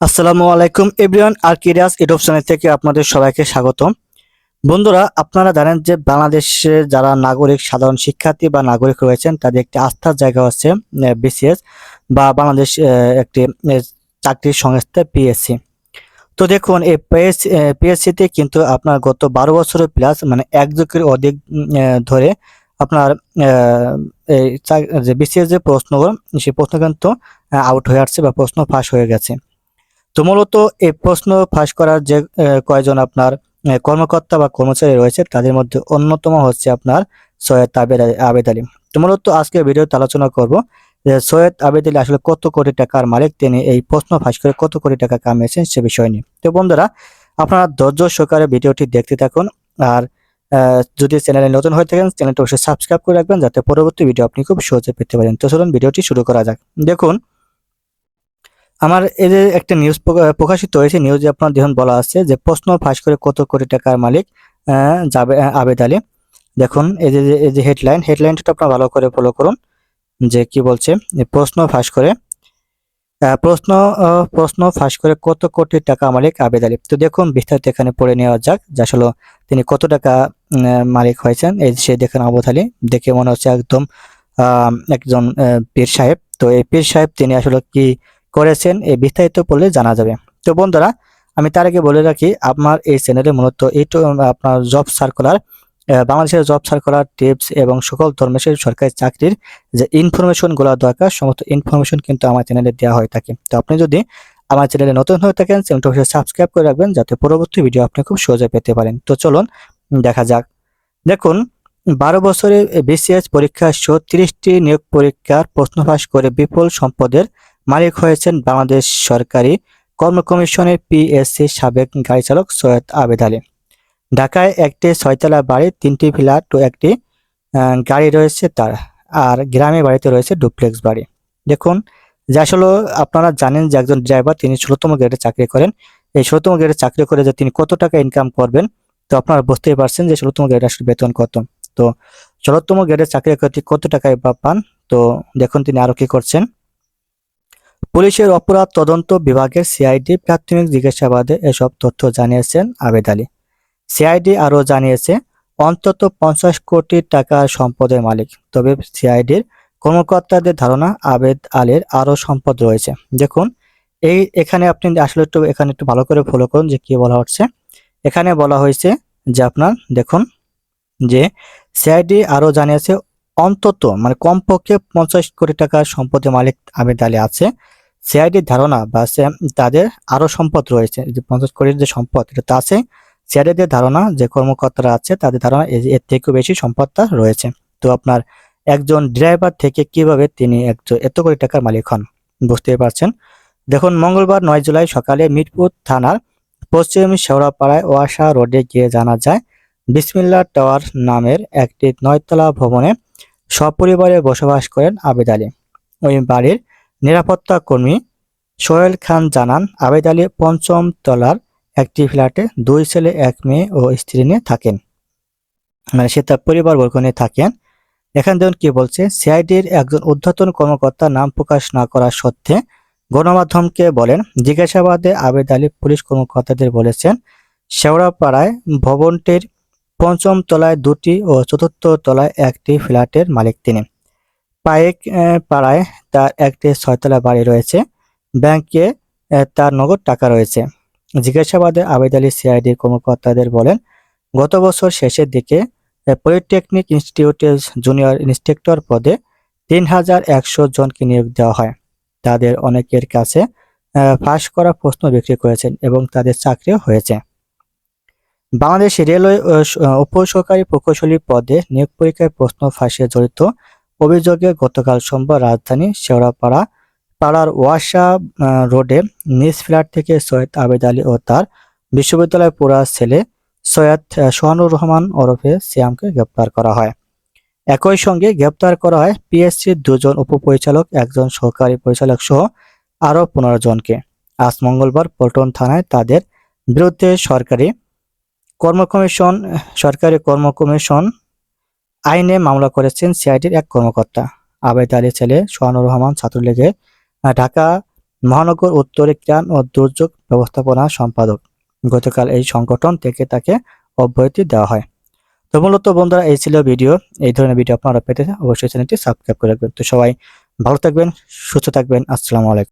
আসসালামু আলাইকুম এভরিওয়ান, আর কিরিয়াস ইউটিউব চ্যানেল থেকে আপনাদের সবাইকে স্বাগতম। বন্ধুরা, আপনারা জানেন যে বাংলাদেশে যারা নাগরিক, সাধারণ শিক্ষার্থী বা নাগরিক রয়েছেন, তাদের একটি আস্থার জায়গা হচ্ছে বিসিএস বা বাংলাদেশ একটি চাকরির সংস্থা পিএসসি তো দেখুন, এই পিএস পিএসসিতে কিন্তু আপনার গত বারো বছরের প্লাস মানে এক যুগের অধিক ধরে আপনার যে বিসিএস যে প্রশ্নগুলো সেই প্রশ্ন কিন্তু আউট হয়ে আসছে বা প্রশ্ন ফাঁস হয়ে গেছে। তো মূলত এই প্রশ্ন ফাঁস করার যে কয়জন আপনার কর্মকর্তা বা কর্মচারী রয়েছে, তাদের মধ্যে অন্যতম হচ্ছে আপনার সৈয়দ আবেদ আবেদ আলী। তো মূলত আজকে ভিডিওতে আলোচনা করব যে সৈয়দ আবেদ আলী আসলে কত কোটি টাকার মালিক, তিনি এই প্রশ্ন ফাঁস করে কত কোটি টাকা কামিয়েছেন সে বিষয় নিয়ে। তো বন্ধুরা, আপনারা ধৈর্য সহকারে ভিডিওটি দেখতে থাকুন, আর যদি চ্যানেলে নতুন হয়ে থাকেন, চ্যানেলটা অবশ্যই সাবস্ক্রাইব করে রাখবেন, যাতে পরবর্তী ভিডিও আপনি খুব সহজে পেতে পারেন। তো চলুন ভিডিওটি শুরু করা যাক। দেখুন আমার এই যে একটা নিউজ প্রকাশিত হয়েছে নিউজে আপনার দেখুন বলা আছে যে প্রশ্ন ফাঁস করে কত কোটি টাকার মালিক যাবে আবেদ আলী। দেখুন, এই যে এই যে হেডলাইন হেডলাইনটা আপনার ভালো করে ফলো করুন, যে কি বলছে প্রশ্ন ফাঁস করে প্রশ্ন প্রশ্ন ফাঁস করে কত কোটি টাকা মালিক আবেদ আলী। তো দেখুন, বিস্তারিত এখানে পড়ে নেওয়া যাক, যে আসলে তিনি কত টাকা মালিক হয়েছেন, এই যে দেখেন আবুদ আলী, দেখে মনে হচ্ছে একদম একজন পীর সাহেব। তো এই পীর সাহেব, তিনি আসলে কি করেছেন এই বিস্তারিত পড়লে জানা যাবে। তো বন্ধুরা, আমি তার আগে বলে রাখি, আপনার এই চ্যানেলে মূলত এই তো, আপনার জব সার্কুলার বাংলাদেশের জব সার্কুলার টিপস এবং সকল ধর্মের সরকারি চাকরির যে ইনফরমেশনগুলো দরকার, সমস্ত ইনফরমেশন কিন্তু আমার চ্যানেলে দেওয়া হয়ে থাকে। তো আপনি যদি আমার চ্যানেলে নতুন হয়ে থাকেন, চ্যানেলটা অবশ্যই সাবস্ক্রাইব করে রাখবেন, যাতে পরবর্তী ভিডিও আপনি খুব সহজে পেতে পারেন। তো চলুন, দেখা যাক। দেখুন, বারো বছরের বিসিএস পরীক্ষা সহ তিরিশটি নিয়োগ পরীক্ষার প্রশ্ন ফাঁস করে বিপুল সম্পদের মালিক হয়েছেন বাংলাদেশ সরকারি কর্ম কমিশনের পিএসসি সাবেক গাড়ি চালক সৈয়দ আবেদ আলী। ঢাকায় একটি ছয়তলা বাড়ি, তিনটি ফ্ল্যাট ও একটি গাড়ি রয়েছে তার। আর গ্রামে বাড়িতে রয়েছে ডুপ্লেক্স বাড়ি। দেখুন, যে আসলে আপনারা জানেন যে একজন ড্রাইভার তিনি ষোলোতম গ্রেডে চাকরি করেন। এই ষোলোতম গ্রেডে চাকরি করে যে তিনি কত টাকা ইনকাম করবেন, তো আপনারা বুঝতেই পারছেন যে ষোলোতম গ্রেডে আসলে বেতন কত। তো ষোলোতম গ্রেডে চাকরি করতে কত টাকায় পান, তো দেখুন তিনি আরও কি করছেন। পুলিশের অপরাধ তদন্ত বিভাগের সিআইডি প্রাথমিক জিজ্ঞাসাবাদে এসব তথ্য জানিয়েছেন আবেদ আলী। সিআইডি আরও জানিয়েছে, অন্তত পঞ্চাশ কোটি টাকার সম্পদের মালিক, তবে সিআইডির কর্মকর্তাদের ধারণা আবেদ আলীর আরও সম্পদ রয়েছে। দেখুন, এই এখানে আপনি আসলে একটু, এখানে একটু ভালো করে ফলো করুন যে কি বলা হচ্ছে। এখানে বলা হয়েছে যে আপনার, দেখুন, যে সিআইডি আরও জানিয়েছে, অন্তত মানে কমপক্ষে পঞ্চাশ কোটি টাকার সম্পদের মালিক আবেদ আলী আছে। সিআইডির ধারণা বা তাদের আরও সম্পদ রয়েছে যে পঞ্চাশ কোটির যে সম্পদ, এটা তো আছে সিআইডিদের ধারণা যে কর্মকর্তারা আছে তাদের ধারণা এর থেকেও বেশি সম্পদটা রয়েছে। তো আপনার একজন ড্রাইভার থেকে কীভাবে তিনি একজন, এত কোটি টাকার মালিক হন, বুঝতেই পারছেন? দেখুন, মঙ্গলবার নয় জুলাই সকালে মিরপুর থানার পশ্চিম শেওড়াপাড়ায় ওয়াসা রোডে গিয়ে জানা যায় বিসমিল্লা টাওয়ার নামের একটি নয়তলা ভবনে সপরিবারে বসবাস করেন আবেদ আলী। ওই বাড়ির নিরাপত্তা কর্মী সোহেল খান জানান, আবেদ আলী পঞ্চম তলার একটি ফ্ল্যাটে দুই ছেলে, এক মেয়ে ও স্ত্রী নিয়ে থাকেন। মানে সে তার পরিবার বর্গ নিয়ে থাকেন। এখানে দেখুন কি বলছে, সিআইডির একজন ঊর্ধ্বতন কর্মকর্তা নাম প্রকাশ না করার সত্ত্বে গণমাধ্যমকে বলেন, জিজ্ঞাসাবাদে আবেদ আলী পুলিশ কর্মকর্তাদের বলেছেন, শেওড়াপাড়ায় ভবনটির পঞ্চম তলায় দুটি ও চতুর্থ তলায় একটি ফ্ল্যাটের মালিক তিনি। আহ, পাড়ায় তার একটি ছয়তলা বাড়ি রয়েছে। ব্যাংকে তার নগদ টাকা রয়েছে। জিজ্ঞাসাবাদে আবেদ আলী সিআইডির কর্মকর্তাদের বলেন গত বছর শেষের দিকে পলিটেকনিক ইনস্টিটিউটের জুনিয়র ইন্সট্রাক্টর পদে তিন হাজার একশো জনকে নিয়োগ দেওয়া হয়। তাদের অনেকের কাছে ফাঁস করা প্রশ্ন বিক্রি করেছেন এবং তাদের চাকরিও হয়েছে। বাংলাদেশ রেলওয়ে উপসহকারী প্রকৌশলী পদে নিয়োগ পরীক্ষায় প্রশ্ন ফাঁসে জড়িত অভিযোগে গতকাল সোমবার রাজধানী শেওড়াপাড়া পাড়ার ওয়াসা রোডে নিজ ফ্ল্যাট থেকে সৈয়দ আবেদ আলী ও তার বিশ্ববিদ্যালয় পুরা ছেলে সৈয়দ সোহানুর রহমান ওরফে সিয়ামকে গ্রেপ্তার করা হয়। একই সঙ্গে গ্রেপ্তার করা হয় পিএসসির দুজন উপপরিচালক, একজন সহকারী পরিচালক সহ আরও পনেরো জনকে। আজ মঙ্গলবার পল্টন থানায় তাদের বিরুদ্ধে সরকারি কর্ম কমিশন সরকারি কর্ম কমিশন আইনে মামলা করেছেন সিআইডির এক কর্মকর্তা। আবেদ আলী ছেলে সোহানুর রহমান ছাত্রলীগের ঢাকা মহানগর উত্তরে ত্রাণ ও দুর্যোগ ব্যবস্থাপনা সম্পাদক। গতকাল এই সংগঠন থেকে তাকে অব্যাহতি দেওয়া হয়। তো মূলত বন্ধুরা, এই ছিল ভিডিও। এই ধরনের ভিডিও আপনারা পেতে অবশ্যই চ্যানেলটি সাবস্ক্রাইব করে রাখবেন। তো সবাই ভালো থাকবেন, সুস্থ থাকবেন। আসসালামু আলাইকুম।